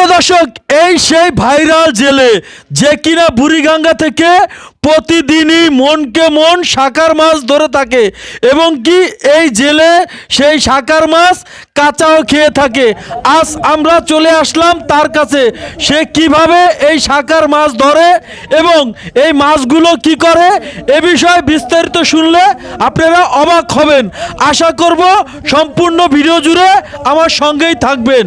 প্রিয় দর্শক, এই সেই ভাইরাল জেলে যে কিনা বুড়িগঙ্গা থেকে প্রতিদিনই মনকে মন শাকার মাছ ধরে থাকে এবং কি এই জেলে সেই শাকার মাছ কাঁচাও খেয়ে থাকে। আজ আমরা চলে আসলাম তার কাছে। সে কীভাবে এই শাকার মাছ ধরে এবং এই মাছগুলো কি করে, এ বিষয়ে বিস্তারিত শুনলে আপনারা অবাক হবেন। আশা করব সম্পূর্ণ ভিডিও জুড়ে আমার সঙ্গেই থাকবেন।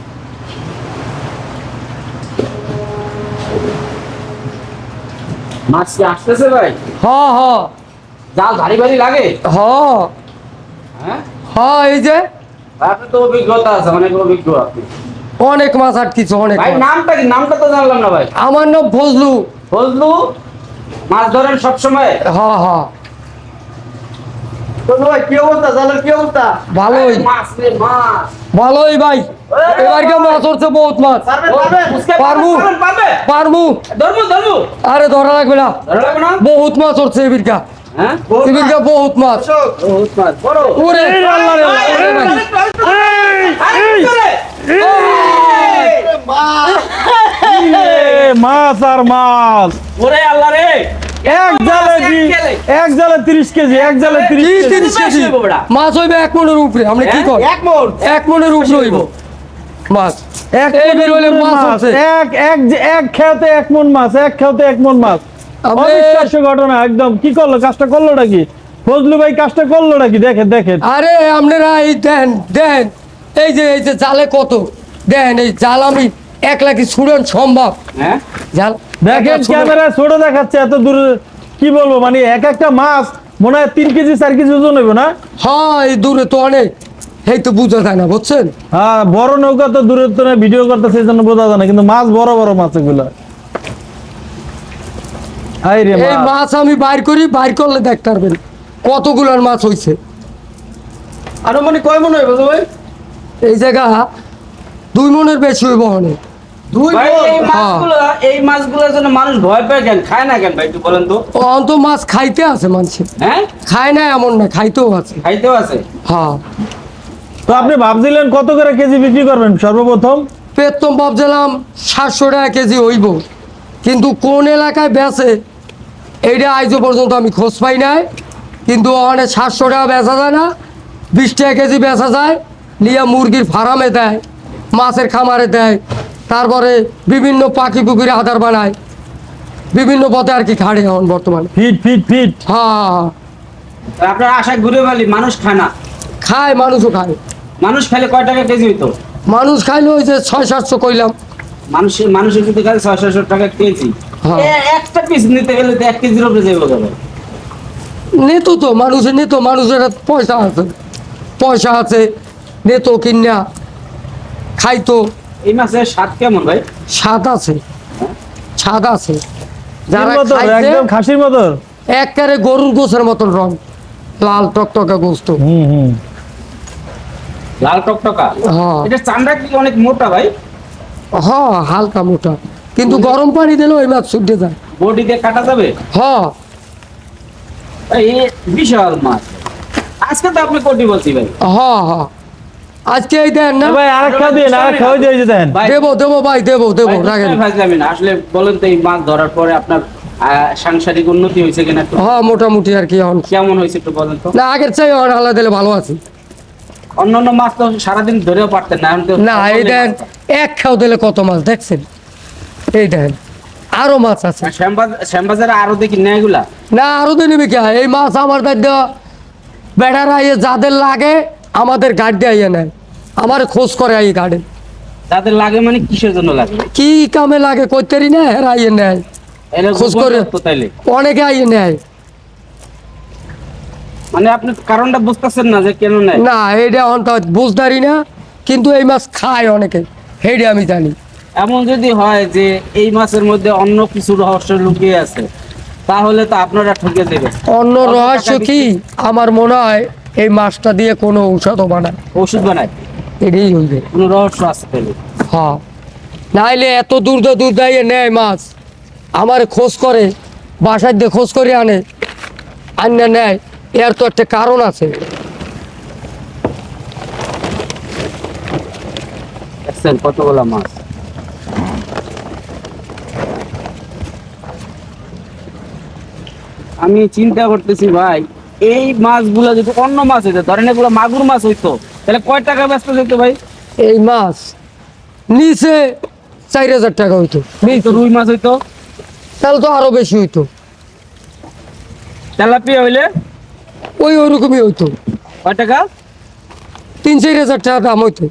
মাছ কি আসতেছে ভাই। হ্যাঁ হ্যাঁ জাল ভারী ভারী লাগে? হ্যাঁ হ্যাঁ? হ্যাঁ এই যে। আপনি তো অভিজ্ঞতা আছে অনেক অভিজ্ঞ আপনি। অনেক মাছ আটকিছে অনেক ভাই নামটা কি? নামটা তো জানলাম না ভাই। আমার নাম ফজলু। ফজলু? মাছ ধরেন সবসময়? হ্যাঁ হ্যাঁ ফজলু ভাই কি অবস্থা? জালের কি অবস্থা? ভালোই। মাছ রে মাছ। ভালোই ভাই। এবার কে মাছ বহুত মাছ? পারব পারবে। আরে ধরা লাগবে না। ধরা লাগবে না? বহুত মাছ এবিরকা। হ্যাঁ? এবিরকা বহুত মাছ। ওরে আল্লাহ আর মাছ ওরে আল্লাহ রে। এক জালে এক। এক জালে তিরিশ কেজি এক জালে তিরিশ কি কেজি। মাছ হইবে এক মনের উপরে আমরা কি কর? এক মন। এক মনের উপরে হইব। মাছ। এক বেরোলে মাছ এক এক যে- এক খেতে এক মন মাছ এক খেতে এক মন মাছ। অবিশ্বাস্য ঘটনা একদম। কি করল? কাজটা করল নাকি? ফজলু ভাই কাজটা করল নাকি? দেখেন দেখেন। আরে আপনারা এই দেন দেন। এই যে এই যে জালে কত? দেন এই জাল আমি এক লাখি ছুড়ন সম্ভব? হ্যাঁ? জাল দেখেন ছোট দেখাচ্ছে এত দূর কি বলব? মানে এক একটা মাছ মনে হয় তিন কেজি চার কেজি ওজন হইব না? হ্যাঁ এই দূরে তো অনেক। এই তো বুঝা যায় না বুঝছেন? হ্যাঁ বড় নৌকা তো দূরের তো ভিডিও করতেছে এই জন্য বোঝা যায় না কিন্তু মাছ বড় বড় মাছ এগুলো। এই মাছ আমি বাইর করি বাইর করলে দেখতে পারবেন কতগুলার মাছ হইছে। আরও মানে কয় মনে হয় ভাই? এই জায়গা দুই মনের বেশি হইব অনেক। হ্যাঁ। মাছগুলো এই মাছগুলোর জন্য মানুষ ভয় পায় কেন? খায় না কেন ভাই একটু বলেন তো। অন্ত মাছ খাইতে আছে মানুষের। হ্যাঁ? খায় না এমন না খাইতেও আছে। খাইতেও আছে? হ্যাঁ। তো আপনি ভাবছিলেন কত করে কেজি বিক্রি করবেন সর্বপ্রথম? পেতম ভাবছিলাম সাতশো টাকা কেজি হইব। কিন্তু কোন এলাকায় বেচে এইটা আজও পর্যন্ত আমি খোঁজ পাই নাই। কিন্তু ওখানে সাতশো টাকা বেচা যায় না বিশ টাকা কেজি বেচা যায় নিয়ে মুরগির ফার্মে দেয় মাছের খামারে দেয় তারপরে বিভিন্ন পাখি পুকুরে আধার বানায় বিভিন্ন পথে আর কি খাড়ে এখন বর্তমানে। Fit fit fit. হ্যাঁ। আপনার আশা ঘুরে বলি মানুষ খায় না। খায় মানুষও খায়। মানুষ খাইলে কয় টাকা কেজি হইতো? মানুষ খাইলে ওই যে ছয় সাতশো কইলাম। মানুষের মানুষের কিন্তু খালি ছয় সাতশো টাকা কেজি। হ্যাঁ। একটা পিস নিতে গেলে তো এক কেজির উপরে যাব যাবে নিত তো মানুষের নিত মানুষের পয়সা আছে। পয়সা আছে নিত কিনা খাইতো। এই মাছের স্বাদ কেমন ভাই? স্বাদ আছে। স্বাদ আছে। যারা একদম খাসির মতো। একবারে গরুর গোছের মতন রং। লাল টকটকা গোস্ত। হুম হুম। লাল টকটকা? হ্যাঁ। এটা চামড়া কি অনেক মোটা ভাই? হ্যাঁ হালকা মোটা। কিন্তু গরম পানি দিলে ওই মাছ যায়। বডি দিয়ে কাটা যাবে? হ্যাঁ। ভাই, এ বিশাল মাছ। আজকে তো আপনি কোটি বলছি ভাই? হ্যাঁ হ্যাঁ। আজকে এই দেন না। ভাই আরেক খাওয়া দিন আরেক খাওয়া দিয়ে দেন। দেবো দেবো ভাই দেবো দেবো রাখেন। না। আসলে বলেন তো এই মাছ ধরার পরে আপনার আহ, সাংসারিক উন্নতি হয়েছে কিনা হ্যাঁ মোটামুটি আর কি এখন। কেমন হয়েছে একটু বলেন তো। না আগের চাই এখন আলাদা দিলে ভালো আছি। অন্যান্য মাছ তো সারাদিন ধরেও পারতেন না না এই দেন এক খাও দিলে কত মাছ দেখছেন? এই দেন আরও মাছ আছে। শ্যামবাজার আরও দেখি না এগুলা? না আরও দিন নিবি কে এই মাছ আমার দায়িত্ব বেড়ারা ইয়ে যাদের লাগে আমাদের গাড়ি দিয়ে আইয়ে নেয়। আমার খোঁজ করে আই গাড়ি। যাদের লাগে মানে কিসের জন্য লাগে? কি কামে লাগে কইতেরি না হেরা আইয়ে নেয়। খোঁজ করে। অনেকে আইয়ে নেয়। মানে আপনি কারণটা বুঝতেছেন না যে কেন নেয় না এইটা এখন তো বুঝদারি না কিন্তু এই মাছ খায় অনেকে সেইটা আমি জানি। এমন যদি হয় যে এই মাছের মধ্যে অন্য কিছু রহস্য লুকিয়ে আছে তাহলে তো আপনারা ঠকে দেবেন অন্য রহস্য কি? আমার মনে হয় এই মাছটা দিয়ে কোনো ঔষধও বানায়। ওষুধ বানায়? এটাই হইবে। কোনো রহস্য আছে তাহলে? হ্যাঁ। নাইলে এত দূর দূর দাঁড়িয়ে নেয় মাছ আমার খোঁজ করে বাসায় দিয়ে খোঁজ করে আনে আন্না নেয়। এর তো একটা কারণ আছে। দেখছেন কতগুলো মাছ? আমি চিন্তা করতেছি ভাই এই মাছগুলো যদি অন্য মাছ হইতো ধরেন এগুলো মাগুর মাছ হইতো তাহলে কয় টাকা ব্যস্ত যেত ভাই? এই মাছ নিচে চার হাজার টাকা হইতো। রুই মাছ হইতো। তাহলে তো আরও বেশি হইতো। তেলাপিয়া হইলে ওই ওরকমই হইতো। কয় টাকা? তিন চার হাজার টাকা দাম হইতো।